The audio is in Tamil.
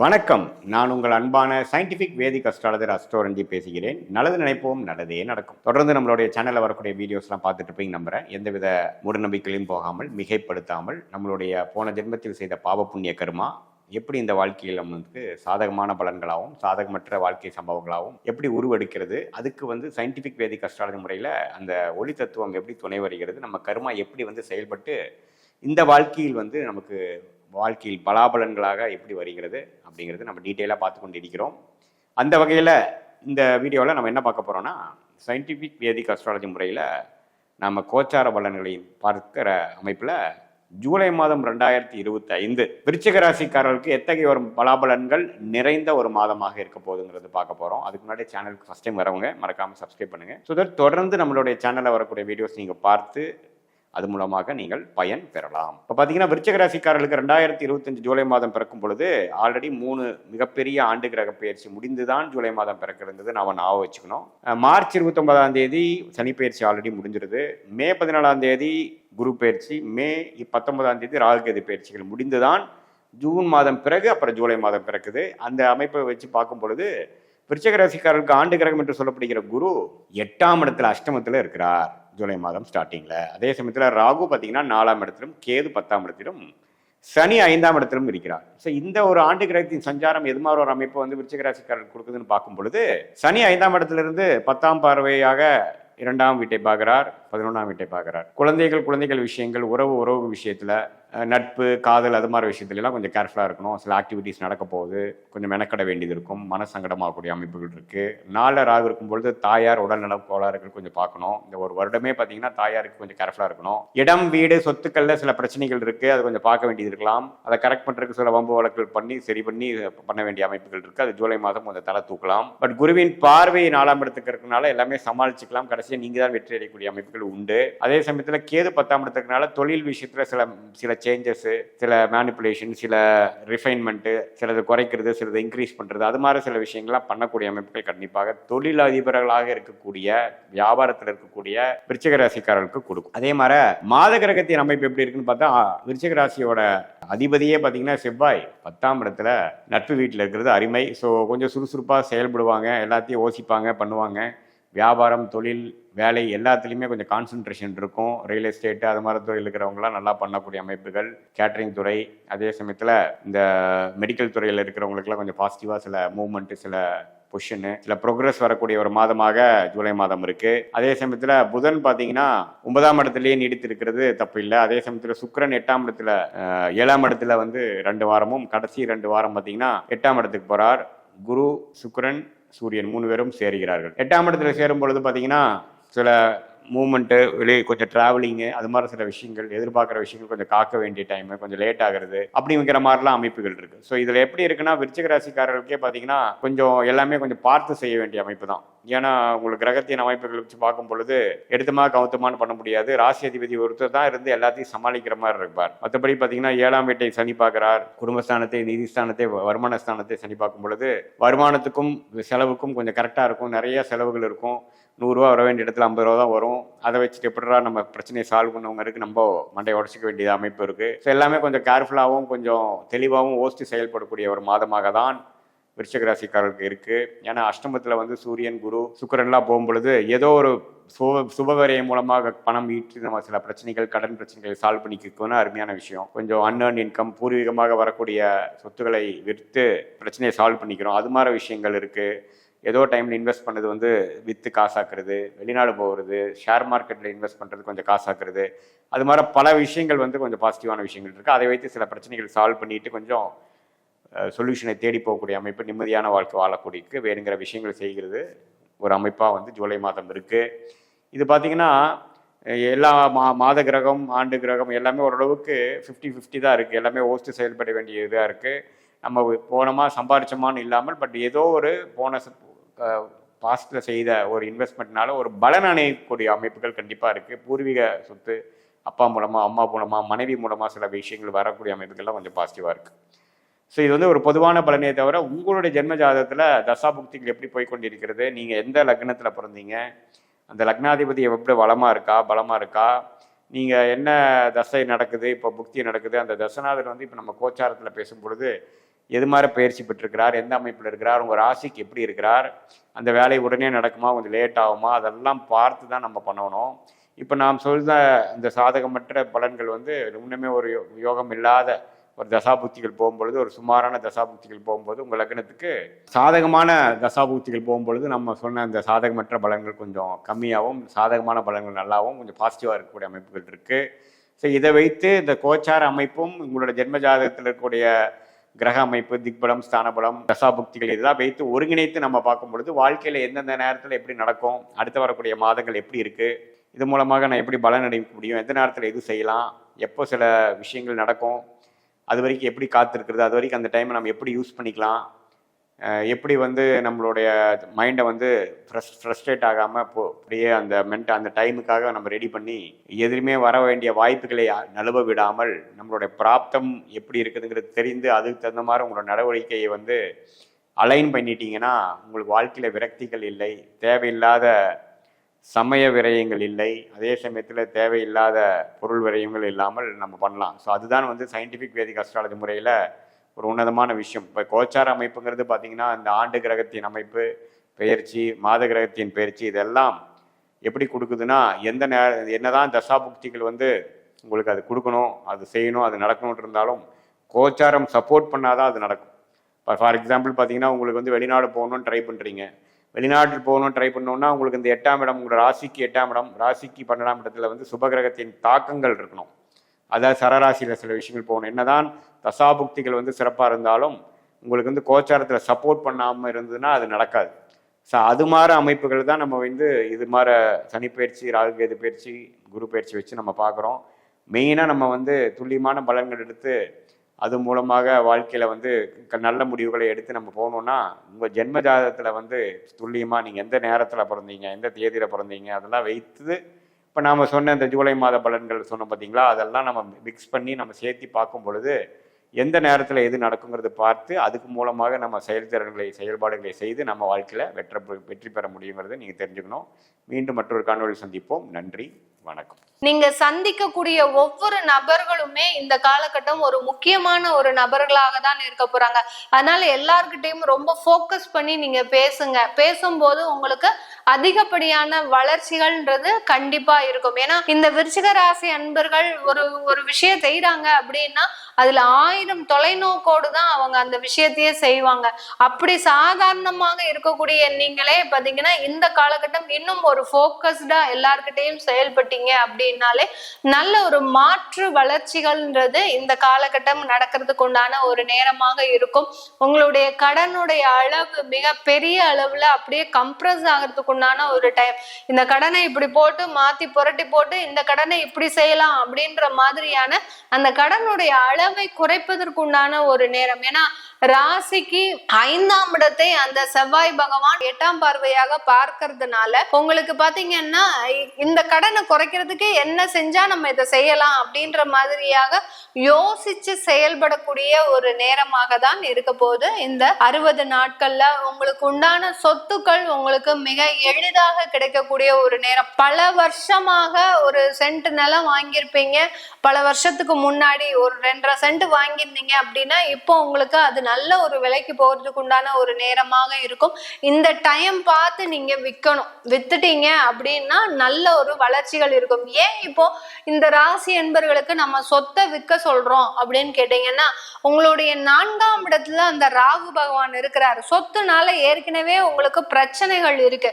வணக்கம். நான் உங்கள் அன்பான சயின்டிஃபிக் வேதிக் அஸ்ட்ராலஜர் அஸ்ட்ரோரஞ்சி பேசுகிறேன். நல்லது நினைப்போம் நல்லதே நடக்கும். தொடர்ந்து நம்மளுடைய சேனலில் வரக்கூடிய வீடியோஸ்லாம் பார்த்துட்டு இருப்பீங்க நம்புகிறேன் எந்தவித மூடநம்பிக்கையிலும் போகாமல் மிகைப்படுத்தாமல் நம்மளுடைய போன ஜென்மத்தில் செய்த பாவ புண்ணிய கருமா எப்படி இந்த வாழ்க்கையில் நமக்கு சாதகமான பலன்களாகவும் சாதகமற்ற வாழ்க்கை சம்பவங்களாகவும் எப்படி உருவெடுக்கிறது அதுக்கு வந்து சயின்டிஃபிக் வேதிக் அஸ்ட்ராலஜி முறையில் அந்த ஒளி தத்துவம் எப்படி துணை வருகிறது நம்ம கருமா எப்படி வந்து செயல்பட்டு இந்த வாழ்க்கையில் வந்து நமக்கு வாழ்க்கையில் பலாபலன்களாக எப்படி வருகிறது அப்படிங்கிறது நம்ம டீட்டெயிலாக பார்த்து கொண்டு இருக்கிறோம் அந்த வகையில் இந்த வீடியோவில் நம்ம என்ன பார்க்க போகிறோம்னா சயின்டிஃபிக் வேதிக் அஸ்ட்ராலஜி முறையில் நம்ம கோச்சார பலன்களை பார்க்கிற அமைப்பில் ஜூலை மாதம் ரெண்டாயிரத்தி இருபத்தி ஐந்து விருச்சிக ராசிக்காரர்களுக்கு எத்தகைய ஒரு பலாபலன்கள் நிறைந்த ஒரு மாதமாக இருக்க போகுதுங்கிறது பார்க்க போகிறோம் அதுக்கு முன்னாடி சேனலுக்கு ஃபஸ்ட் டைம் வரவங்க மறக்காமல் சப்ஸ்கிரைப் பண்ணுங்கள் ஸோ தொடர்ந்து நம்மளுடைய சேனலில் வரக்கூடிய வீடியோஸ் நீங்கள் பார்த்து அது மூலமாக நீங்கள் பயன் பெறலாம். இப்போ பார்த்தீங்கன்னா விருச்சக ராசிக்காரர்களுக்கு ரெண்டாயிரத்தி இருபத்தஞ்சு ஜூலை மாதம் பிறக்கும் பொழுது ஆல்ரெடி மூணு மிகப்பெரிய ஆண்டு கிரக பயிற்சி முடிந்து தான் ஜூலை மாதம் பிறக்கிறது நாம் ஞாபகம் வச்சுக்கணும். மார்ச் இருபத்தொன்பதாம் தேதி சனி பயிற்சி ஆல்ரெடி முடிஞ்சிருது. மே பதினாலாம் தேதி குரு பயிற்சி மே பத்தொன்பதாம் தேதி ராகுகேது பயிற்சிகள் முடிந்துதான் ஜூன் மாதம் பிறகு அப்புறம் ஜூலை மாதம் பிறக்குது. அந்த அமைப்பை வச்சு பார்க்கும் பொழுது விருச்சக ராசிக்காரர்களுக்கு ஆண்டு கிரகம் என்று சொல்லப்படுகிற குரு எட்டாம் இடத்துல அஷ்டமத்தில் இருக்கிறார். ஜூலை மாதம் ஸ்டார்டிங்கில் அதே சமயத்தில் ராகு பார்த்தீங்கன்னா நாலாம் இடத்திலும் கேது பத்தாம் இடத்திலும் சனி ஐந்தாம் இடத்திலும் இருக்கிறார். ஸோ இந்த ஒரு ஆண்டு கிரகத்தின் சஞ்சாரம் எது மாதிரி ஒரு அமைப்பு வந்து விருச்சிகராசிக்காரர் கொடுக்குதுன்னு பார்க்கும் பொழுது சனி ஐந்தாம் இடத்திலிருந்து பத்தாம் பார்வையாக இரண்டாம் வீட்டை பார்க்கிறார் பதினொன்றாம் வீட்டை பார்க்கிறார். குழந்தைகள் குழந்தைகள் விஷயங்கள் உறவு உறவு விஷயத்தில் நட்பு காதல் அது மாதிரி விஷயத்துலலாம் கொஞ்சம் கேர்ஃபுல்லாக இருக்கணும். சில ஆக்டிவிட்டீஸ் நடக்க போகுது. கொஞ்சம் மெனக்கட வேண்டியது இருக்கும். மன சங்கடமாகக்கூடிய அமைப்புகள் இருக்குது நாளில் ராகு இருக்கும் பொழுது தாயார் உடல்நல கோளாறுகள் கொஞ்சம் பார்க்கணும். இந்த ஒரு வருடமே பார்த்தீங்கன்னா தாயாருக்கு கொஞ்சம் கேர்ஃபுல்லாக இருக்கணும். இடம் வீடு சொத்துக்களில் சில பிரச்சனைகள் இருக்குது அது கொஞ்சம் பார்க்க வேண்டியது இருக்கலாம். அதை கரெக்ட் பண்ணுறதுக்கு சில வம்பு வழக்குகள் பண்ணி சரி பண்ணி பண்ண வேண்டிய அமைப்புகள் இருக்குது அது ஜூலை மாதம் கொஞ்சம் தலை தூக்கலாம். பட் குருவின் பார்வை நாலாம் இடத்துக்கு இருக்கனால எல்லாமே சமாளிச்சுக்கலாம். கடைசியாக நீங்கள் தான் வெற்றி அடையக்கூடிய அமைப்புகள் உண்டு. அதே சமயத்தில் கேது பத்தாம் இடத்துக்குனால தொழில் விஷயத்தில் சில சில சேஞ்சஸ்ஸு சில மேனிப்புலேஷன் சில ரிஃபைன்மெண்ட்டு சிலது குறைக்கிறது சிலது இன்க்ரீஸ் பண்ணுறது அது மாதிரி சில விஷயங்கள்லாம் பண்ணக்கூடிய அமைப்புகள் கண்டிப்பாக தொழில் அதிபர்களாக இருக்கக்கூடிய வியாபாரத்தில் இருக்கக்கூடிய விருச்சிக ராசிக்காரர்களுக்கு கொடுக்கும். அதே மாதிரி மாத கிரகத்தின் அமைப்பு எப்படி இருக்குன்னு பார்த்தா விருச்சிக ராசியோட அதிபதியே பார்த்தீங்கன்னா செவ்வாய் பத்தாம் இடத்துல நட்பு வீட்டில் இருக்கிறது அருமை. ஸோ கொஞ்சம் சுறுசுறுப்பாக செயல்படுவாங்க எல்லாத்தையும் யோசிப்பாங்க பண்ணுவாங்க. வியாபாரம் தொழில் வேலை எல்லாத்துலேயுமே கொஞ்சம் கான்சன்ட்ரேஷன் இருக்கும். ரியல் எஸ்டேட்டு அது மாதிரி துறையில் இருக்கிறவங்களாம் நல்லா பண்ணக்கூடிய அமைப்புகள். கேட்டரிங் துறை அதே சமயத்தில் இந்த மெடிக்கல் துறையில் இருக்கிறவங்களுக்குலாம் கொஞ்சம் பாசிட்டிவாக சில மூவ்மெண்ட்டு சில பொஷனு சில ப்ரோக்ரஸ் வரக்கூடிய ஒரு மாதமாக ஜூலை மாதம் இருக்கு. அதே சமயத்தில் புதன் பார்த்தீங்கன்னா ஒன்பதாம் இடத்துலயே நீடித்து இருக்கிறது தப்பு இல்லை. அதே சமயத்தில் சுக்கரன் எட்டாம் இடத்துல ஏழாம் இடத்துல வந்து ரெண்டு வாரமும் கடைசி ரெண்டு வாரம் பார்த்தீங்கன்னா எட்டாம் இடத்துக்கு போறார். குரு சுக்கரன் சூரியன் மூணு பேரும் சேருகிறார்கள். எட்டாம் இடத்துல சேரும் பொழுது பார்த்தீங்கன்னா சில மூமெண்ட்டு வெளியே கொஞ்சம் ட்ராவலிங்கு அது மாதிரி சில விஷயங்கள் எதிர்பார்க்குற விஷயங்கள் கொஞ்சம் காக்க வேண்டிய டைமு கொஞ்சம் லேட் ஆகிறது அப்படிங்கிற மாதிரிலாம் அமைப்புகள் இருக்குது ஸோ இதில் எப்படி இருக்குன்னா விருச்சிக ராசிக்காரர்களுக்கே பார்த்தீங்கன்னா கொஞ்சம் எல்லாமே கொஞ்சம் பார்த்து செய்ய வேண்டிய அமைப்பு தான். ஏன்னா உங்களுக்கு கிரகத்தின் அமைப்புகள் வச்சு பார்க்கும் பொழுது எடுத்துமா கவுத்தமான்னு பண்ண முடியாது. ராசி அதிபதி ஒருத்தர் தான் இருந்து எல்லாத்தையும் சமாளிக்கிற மாதிரி இருப்பார். மற்றபடி பார்த்தீங்கன்னா ஏழாம் வீட்டை சனி பார்க்கிறார். குடும்பஸ்தானத்தை நிதிஸ்தானத்தை வருமான ஸ்தானத்தை சனி பார்க்கும் பொழுது வருமானத்துக்கும் செலவுக்கும் கொஞ்சம் கரெக்டாக இருக்கும். நிறைய செலவுகள் இருக்கும். நூறுரூவா வர வேண்டிய இடத்துல ஐம்பது ரூபா தான் வரும். அதை வச்சுட்டு எப்படிடா நம்ம பிரச்சனையை சால்வ் பண்ணவங்க இருக்கு நம்ம மண்டையை உடச்சிக்க வேண்டிய அமைப்பு இருக்குது ஸோ எல்லாமே கொஞ்சம் கேர்ஃபுல்லாகவும் கொஞ்சம் தெளிவாகவும் யோசித்து செயல்படக்கூடிய ஒரு மாதமாக தான் விருச்சகராசிக்காரர்களுக்கு இருக்குது ஏன்னா அஷ்டமத்தில் வந்து சூரியன் குரு சுக்கிரன்லாம் போகும்பொழுது ஏதோ ஒரு சுப சுபவரையை மூலமாக பணம் ஈட்டு நம்ம சில பிரச்சனைகள் கடன் பிரச்சனைகளை சால்வ் பண்ணிக்கணும்னு அருமையான விஷயம். கொஞ்சம் அன்ஏர்ன் இன்கம் பூர்வீகமாக வரக்கூடிய சொத்துக்களை விற்று பிரச்சனையை சால்வ் பண்ணிக்கிறோம். அது மாதிரி விஷயங்கள் இருக்குது ஏதோ டைமில் இன்வெஸ்ட் பண்ணது வந்து விற்று காசாக்குறது வெளிநாடு போகிறது ஷேர் மார்க்கெட்டில் இன்வெஸ்ட் பண்ணுறது கொஞ்சம் காசாக்குறது. அது மாதிரி பல விஷயங்கள் வந்து கொஞ்சம் பாசிட்டிவான விஷயங்கள் இருக்குது அதை வைத்து சில பிரச்சனைகள் சால்வ் பண்ணிட்டு கொஞ்சம் சொல்யூஷனை தேடி போகக்கூடிய அமைப்பு நிம்மதியான வாழ்க்கை வாழக்கூடியக்கு வேணுங்கிற விஷயங்கள் செய்கிறது ஒரு அமைப்பாக வந்து ஜூலை மாதம் இருக்குது இது பார்த்திங்கன்னா எல்லா மா மாத கிரகம் ஆண்டு கிரகம் எல்லாமே ஓரளவுக்கு ஃபிஃப்டி ஃபிஃப்டி தான் இருக்குது எல்லாமே ஓஸ்ட்டு செயல்பட வேண்டிய இதாக இருக்குது நம்ம போனோமா சம்பாரிச்சோமான்னு இல்லாமல் பட் ஏதோ ஒரு போனஸ் பாஸ்டில் செய்த ஒரு இன்வெஸ்ட்மெண்ட்னால ஒரு பலன் அணையக்கூடிய அமைப்புகள் கண்டிப்பாக இருக்குது பூர்வீக சொத்து அப்பா மூலமாக அம்மா மூலமாக மனைவி மூலமாக சில விஷயங்கள் வரக்கூடிய அமைப்புகள்லாம் கொஞ்சம் பாசிட்டிவாக இருக்குது ஸோ இது வந்து ஒரு பொதுவான பலனே தவிர உங்களுடைய ஜென்ம ஜாதகத்தில் தசாபுக்திகள் எப்படி போய் கொண்டிருக்கிறது? நீங்கள் எந்த லக்னத்தில் பிறந்தீங்க? அந்த லக்னாதிபதி எப்படி வளமாக இருக்கா? பலமாக இருக்கா? நீங்கள் என்ன தசை நடக்குது? இப்போ புக்தி நடக்குது. அந்த தசநாதர் வந்து இப்போ நம்ம கோச்சாரத்தில் பேசும் பொழுது எது மாதிரி பயிற்சி பெற்றிருக்கிறார் எந்த அமைப்பில் இருக்கிறார் உங்கள் ராசிக்கு எப்படி இருக்கிறார் அந்த வேலை உடனே நடக்குமா கொஞ்சம் லேட் ஆகுமா அதெல்லாம் பார்த்து தான் நம்ம பண்ணணும். இப்போ நாம் சொல்கிற இந்த சாதகமற்ற பலன்கள் வந்து இன்னுமே ஒரு யோ- யோகம் இல்லாத ஒரு தசாபுக்திகள் போகும்பொழுது ஒரு சுமாரான தசாபுக்திகள் போகும்போது உங்கள் லக்னத்துக்கு சாதகமான தசாபுக்திகள் போகும்பொழுது நம்ம சொன்ன அந்த சாதகமற்ற பலன்கள் கொஞ்சம் கம்மியாகவும் சாதகமான பலன்கள் நல்லாவும் கொஞ்சம் பாசிட்டிவாக இருக்கக்கூடிய அமைப்புகள் இருக்குது ஸோ இதை வைத்து இந்த கோச்சார அமைப்பும் உங்களோட ஜென்ம ஜாதகத்தில் இருக்கக்கூடிய கிரக அமைப்பு திக்பலம் ஸ்தானபலம் தசாபுக்திகள் இதெல்லாம் வைத்து ஒருங்கிணைத்து நம்ம பார்க்கும் பொழுது வாழ்க்கையில் எந்தெந்த நேரத்தில் எப்படி நடக்கும் அடுத்து வரக்கூடிய மாதங்கள் எப்படி இருக்குது இது மூலமாக நான் எப்படி பலன் அடைக்க முடியும் எந்த நேரத்தில் எது செய்யலாம் எப்போ சில விஷயங்கள் நடக்கும் அது வரைக்கும் எப்படி காத்திருக்கிறது அது வரைக்கும் அந்த டைமை நம்ம எப்படி யூஸ் பண்ணிக்கலாம் எப்படி வந்து நம்மளுடைய மைண்டை வந்து ஃப்ரெஷ் ஃப்ரெஸ்ட்ரேட் ஆகாமல் போ அப்படியே அந்த மென்ட் அந்த டைமுக்காக நம்ம ரெடி பண்ணி எதிலுமே வர வேண்டிய வாய்ப்புகளை நழுவ விடாமல் நம்மளுடைய பிராப்தம் எப்படி இருக்குதுங்கிறது தெரிந்து அதுக்கு தகுந்த மாதிரி உங்களோட நடவடிக்கையை வந்து அலைன் பண்ணிட்டீங்கன்னா உங்களுக்கு வாழ்க்கையில் விரக்திகள் இல்லை தேவையில்லாத சமய விரயங்கள் இல்லை அதே சமயத்தில் தேவையில்லாத பொருள் விரயங்கள் இல்லாமல் நம்ம பண்ணலாம். ஸோ அதுதான் வந்து சயின்டிஃபிக் வேதிக் அஸ்ட்ராலஜி முறையில் ஒரு உன்னதமான விஷயம். இப்போ கோச்சார அமைப்புங்கிறது பார்த்தீங்கன்னா இந்த ஆண்டு கிரகத்தின் அமைப்பு பெயர்ச்சி மாத கிரகத்தின் பெயர்ச்சி இதெல்லாம் எப்படி கொடுக்குதுன்னா எந்த நே என்னதான் தசாபுக்திகள் வந்து உங்களுக்கு அது கொடுக்கணும் அது செய்யணும் அது நடக்கணும்னு இருந்தாலும் கோச்சாரம் சப்போர்ட் பண்ணாதான் அது நடக்கும். இப்போ ஃபார் எக்ஸாம்பிள் பார்த்தீங்கன்னா உங்களுக்கு வந்து வெளிநாடு போகணும்னு ட்ரை பண்ணுறீங்க வெளிநாட்டில் போகணும்னு ட்ரை பண்ணோன்னா உங்களுக்கு இந்த எட்டாம் இடம் உங்களோட ராசிக்கு எட்டாம் இடம் ராசிக்கு பன்னெண்டாம் இடத்துல வந்து சுபகிரகத்தின் தாக்கங்கள் இருக்கணும். அதாவது சரராசியில் சில விஷயங்கள் போகணும். என்னதான் தசாபுக்திகள் வந்து சிறப்பாக இருந்தாலும் உங்களுக்கு வந்து கோச்சாரத்தில் சப்போர்ட் பண்ணாமல் இருந்ததுன்னா அது நடக்காது. ஸோ அது மாதிரி அமைப்புகள் தான் நம்ம வந்து இது மாதிரி சனி பயிற்சி ராகுகேது பயிற்சி குரு பயிற்சி வச்சு நம்ம பார்க்குறோம். மெயினாக நம்ம வந்து துல்லியமான பலன்கள் எடுத்து அது மூலமாக வாழ்க்கையில் வந்து க- நல்ல முடிவுகளை எடுத்து நம்ம போகணுன்னா உங்கள் ஜென்ம ஜாதகத்தில் வந்து துல்லியமாக நீங்கள் எந்த நேரத்தில் பிறந்தீங்க எந்த தேதியில் பிறந்தீங்க அதெல்லாம் வைத்து இப்போ நாம் சொன்ன இந்த ஜூலை மாத பலன்கள் சொன்னோம் பார்த்தீங்களா அதெல்லாம் நம்ம மிக்ஸ் பண்ணி நம்ம சேர்த்து பார்க்கும் பொழுது எந்த நேரத்தில் எது நடக்குங்கிறது பார்த்து அதுக்கு மூலமாக நம்ம செயல்திறன்களை செயல்பாடுகளை செய்து நம்ம வாழ்க்கையில் வெற்றி பெ- வெற்றி பெற முடியுங்கிறத நீங்கள் தெரிஞ்சுக்கணும். மீண்டும் மற்றொரு காணொலி சந்திப்போம். நன்றி வணக்கம். நீங்க சந்திக்கக்கூடிய ஒவ்வொரு நபர்களுமே இந்த காலகட்டம் ஒரு முக்கியமான ஒரு நபர்களாக தான் இருக்க போறாங்க. அதனால எல்லார்கிட்டையும் ரொம்ப ஃபோக்கஸ் பண்ணி நீங்க பேசுங்க. பேசும்போது உங்களுக்கு அதிகப்படியான வளர்ச்சிகள்ன்றது கண்டிப்பா இருக்கும். ஏன்னா இந்த விருச்சிக ராசி அன்பர்கள் ஒரு ஒரு விஷயம் செய்றாங்க அப்படின்னா அதுல ஆயிரம் தொலைநோக்கோடு தான் அவங்க அந்த விஷயத்தையே செய்வாங்க. அப்படி சாதாரணமாக இருக்கக்கூடிய நீங்களே பாத்தீங்கன்னா இந்த காலகட்டம் இன்னும் ஒரு போக்கஸ்டா எல்லார்கிட்டையும் செயல்பட்டீங்க அப்படின்னாலே நல்ல ஒரு மாற்று வளர்ச்சிகள்ன்றது இந்த காலகட்டம் நடக்கிறதுக்கு உண்டான ஒரு நேரமாக இருக்கும். உங்களுடைய கடனுடைய அளவு மிக பெரிய அளவுல அப்படியே கம்ப்ரஸ் ஆகிறதுக்கு உண்டான ஒரு டைம் இந்த கடனை இப்படி போட்டு மாத்தி புரட்டி போட்டு இந்த கடனை இப்படி செய்யலாம் அப்படின்ற மாதிரியான அந்த கடனுடைய அளவை குறைப்பதற்கு உண்டான ஒரு நேரம். ஏன்னா ராசிக்கு ஐந்தாம் இடத்தை அந்த செவ்வாய் பகவான் எட்டாம் பார்வையாக பார்க்கறதுனால உங்களுக்கு பாத்தீங்கன்னா இந்த கடனை குறைக்கிறதுக்கு என்ன செஞ்சா நம்ம இதை செய்யலாம் அப்படின்ற மாதிரியாக யோசிச்சு செயல்படக்கூடிய ஒரு நேரமாக தான் இருக்க போது இந்த அறுபது நாட்கள்ல உங்களுக்கு உண்டான சொத்துக்கள் உங்களுக்கு மிக எளிதாக கிடைக்கக்கூடிய ஒரு நேரம். பல வருஷமாக ஒரு சென்ட் நிலம் வாங்கியிருப்பீங்க. பல வருஷத்துக்கு முன்னாடி ஒரு ரெண்டரை சென்ட் வாங்கியிருந்தீங்க அப்படின்னா இப்போ உங்களுக்கு அது நல்ல ஒரு விலைக்கு போகிறதுக்கு உண்டான ஒரு நேரமாக இருக்கும். இந்த டைம் பார்த்து நீங்க விற்கணும் வித்துட்டீங்க அப்படின்னா நல்ல ஒரு வளர்ச்சிகள் இருக்கும். ஏன் இப்போ இந்த ராசி என்பர்களுக்கு நம்ம சொத்தை விற்க சொல்றோம் அப்படின்னு கேட்டீங்கன்னா உங்களுடைய நான்காம் இடத்துல அந்த ராகு பகவான் இருக்கிறாரு. சொத்துனால ஏற்கனவே உங்களுக்கு பிரச்சனைகள் இருக்கு.